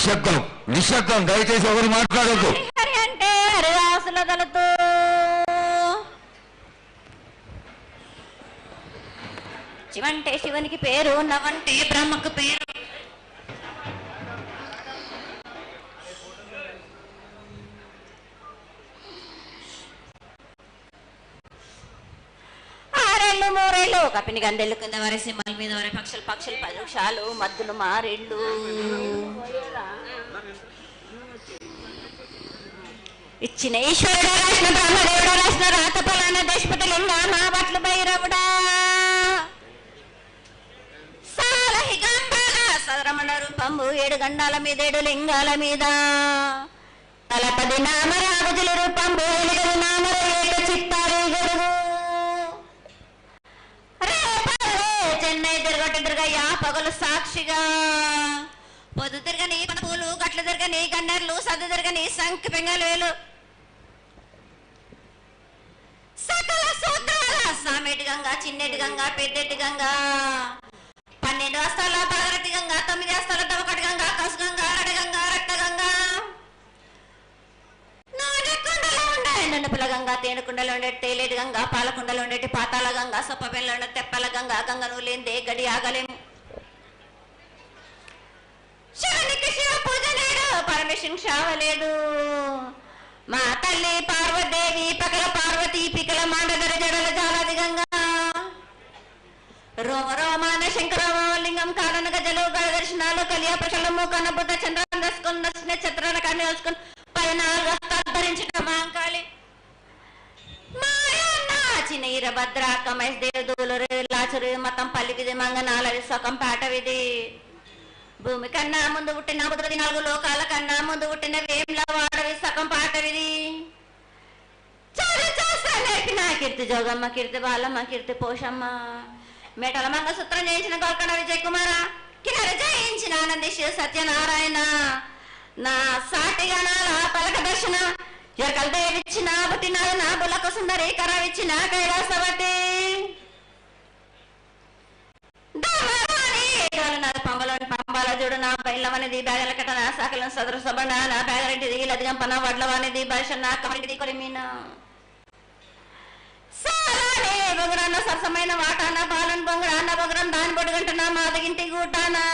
నిశ్శబ్దం. దయచేసి ఎవరు మాట్లాడద్దు. అంటే హరిదాసుల శివంటే శివునికి పేరు నవంటే బ్రహ్మకు పేరు మూరేళ్ళు కపిని గందెళ్ళు కింద వరే సింహల మీద వరే పక్షులు పక్షులు పరుక్షాలు మద్దులు మారేళ్ళు. ఇచ్చిన ఈశ్వరుడు రాసిన బ్రహ్మదేవుడు రాసిన రాత పలాన దేశపతి లింగా మా బట్లు భైరవుడా సాలహిగంగాల సదరమణ రూపంబు ఏడు గండాల మీద ఏడు లింగాల మీద. తలపది నామరాజుల రూపంబు ఎలుగది నామర ఏడు చిత్తారు చెన్నై తిరగయ్యా పగలు సాక్షిగా. పొద్దు తిరగని పూలు గట్లు తిరగని గన్నర్లు సద్దు తిరగని సంఖ్య పెంగలేలు సకల సూత్రాల సామెటి గంగా చిన్నటి గంగా పెద్దటి గంగా. పన్నెండు వస్తాల భాగరతి గంగా తొమ్మిది వస్తాల తవకటి గంగా కసు గంగా నాడకుండలో ఉండే నన్నపుల గంగా తేనెకుండలో ఉండే తేలేటి గంగా పాలకుండలో ఉండేటి పాతాల గంగా సొప్పబెల్లో ఉండే తెప్పల గంగా గంగను లేందే గడి ఆగలేము శివునికి శివ పూజ లేడు పరమేశ్వరుని శావలేడు మా తల్లి పార్వదేవి పకల పార్వతి పికల మాండధర జడల జాలాది గంగా. రోమ రోమాన శంకర లింగం కాడన గజలు గడ దర్శనాలు కలియ ప్రశలము కనబుద్ధ చంద్రం దసుకొని నచ్చిన చిత్రాల కానీ వేసుకొని పైన రక్తాలు ధరించిన మాంకాళి చిన్న ఈరభద్ర కమేష్ లాచురు మతం పల్లికిది మంగనాలది సొకం పాటవిది భూమి కన్నా ముందు పుట్టిన ముద్రది నాలుగు లోకాల కన్నా ముందు పుట్టిన వేమ్ల వాడవి సగం పాటవిది చాలా చేస్తా కీర్తి జోగమ్మ కీర్తి బాలమ్మ కీర్తి పోషమ్మ. మేటల మంగసూత్రం చేయించిన గోల్కొండ విజయ్ కుమార కిన్నర జయించిన ఆనంది శివ సత్యనారాయణ. నా సాటిగా నాల ఎరకల దేవిచ్చిన పుట్టినాడు నా బులకు సుందరి కరవిచ్చిన కైలాసవతి. పంబలోని పంబాల చూడు నా బయలవనిది బ్యాగల కట్ట నా సాకలను సదరు సబండ నా బ్యాగరెంటిది లదిగం పన నా సారానే సరసమైన వాటాన బాలన్ బొంగరాన్న బొంగరం దాని బొడుగంట నా మాదగింటి గూటానా.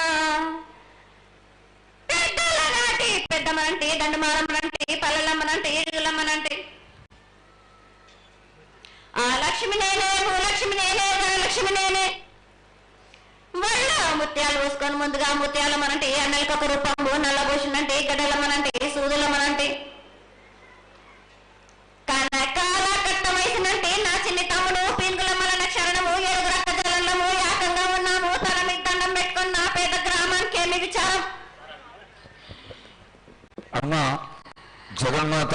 పెద్దల నాటి పెద్దమనంటి దండమారమ్మనంటి పల్లెలమ్మనంటి ఆ లక్ష్మి నేనే భూలక్ష్మి నేనే ధనలక్ష్మి నేనే. వాళ్ళ ముత్యాలు పోసుకొని ముందుగా ముత్యాలు మనంటే అన్నలకి ఒక రూపము నల్లబోషునంటే గడలమనంటే సూదులమనంటే కనకాల కట్ట నా చిన్ని తమ్ముడు పీనుగులమ్మల క్షరణము ఏడుగు రక్త జలము యాకంగా ఉన్నాము తల మీద దండం పెట్టుకుని నా పేద గ్రామానికి ఏమి విచారం? అమ్మ జగన్మాత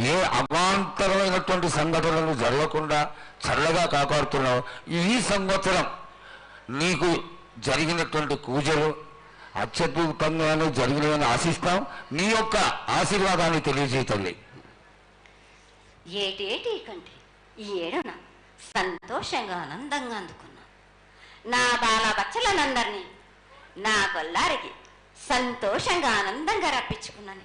ఏ అవాంతరమైనటువంటి సంఘటనలు జరగకుండా చల్లగా కాపాడుతున్నావు? ఈ సంవత్సరం నీకు జరిగినటువంటి పూజలు అత్యద్భుతంగానే జరిగినవని ఆశిస్తాం. నీ యొక్క ఆశీర్వాదాన్ని తెలియజేయతండి ఏటేటి కంటే? ఈ ఏడున సంతోషంగా ఆనందంగా అందుకున్నా. నా బాల బచ్చలనందరినీ నా గొల్లారికి సంతోషంగా ఆనందంగా రప్పించుకున్నాను.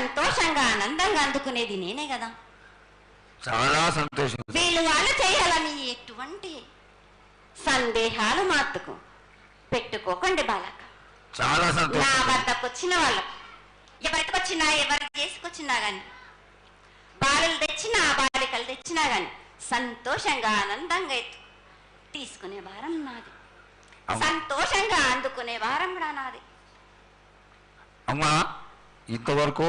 సంతోషంగా ఆనందంగా అందుకునేది నేనే కదా. చాలా సంతోషం. వీళ్ళు వాళ్ళు చేయాలని ఎటువంటి సందేహాలు మాత్తుకు పెట్టుకోకండి బాలక. చాలా నా సంతోషం వద్దకు వచ్చిన వాళ్ళకు ఎవరికి వచ్చినా ఎవరు చేసుకొచ్చినా గాని బాలలు తెచ్చినా బాలికలు తెచ్చినా గాని సంతోషంగా ఆనందంగా తీసుకునే వారం నాది. సంతోషంగా అందుకునే వారం కూడా నాది. అమ్మా ఇంతవరకు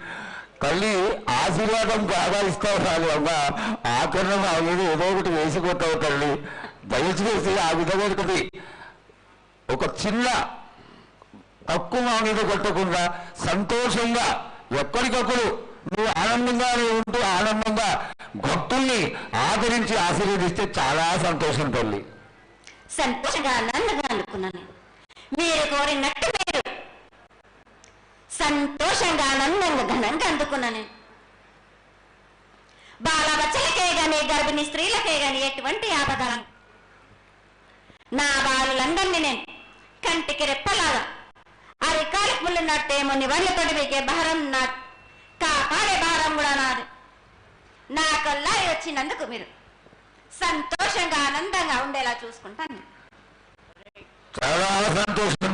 తల్లి ఆశీర్వాదం బాగా ఇస్తావు కాదు అమ్మా ఆకరణ ఏదో ఒకటి వేసిపోతావు తల్లి. దయచేసి ఆ విధంగా ఒకటి ఒక చిన్న తక్కువ మీద కొట్టకుండా సంతోషంగా ఎక్కడికప్పుడు నువ్వు ఆనందంగానే ఉంటూ ఆనందంగా భక్తుల్ని ఆదరించి ఆశీర్వదిస్తే చాలా సంతోషం తల్లి. సంతోషంగా ఆనందంగా అనుకున్నాను మీరు కోరినట్టు మీరు సంతోషంగా ఆనందంగా ఘనంగా అందుకున్నాను. నేను. బాలబచ్చలకే గాని గర్భిణీ స్త్రీలకే గాని ఎటువంటి ఆపద నా బాలులందరినీ నేను కంటికి రెప్పలాగా అరికాలికి ముళ్ళున్నట్టేమో నివళ్ళతోటి మీకే భారం నా కాపాడే భారం కూడా నాది. నా కల్లా వచ్చినందుకు మీరు సంతోషంగా ఆనందంగా ఉండేలా చూసుకుంటాను. చాలా సంతోషం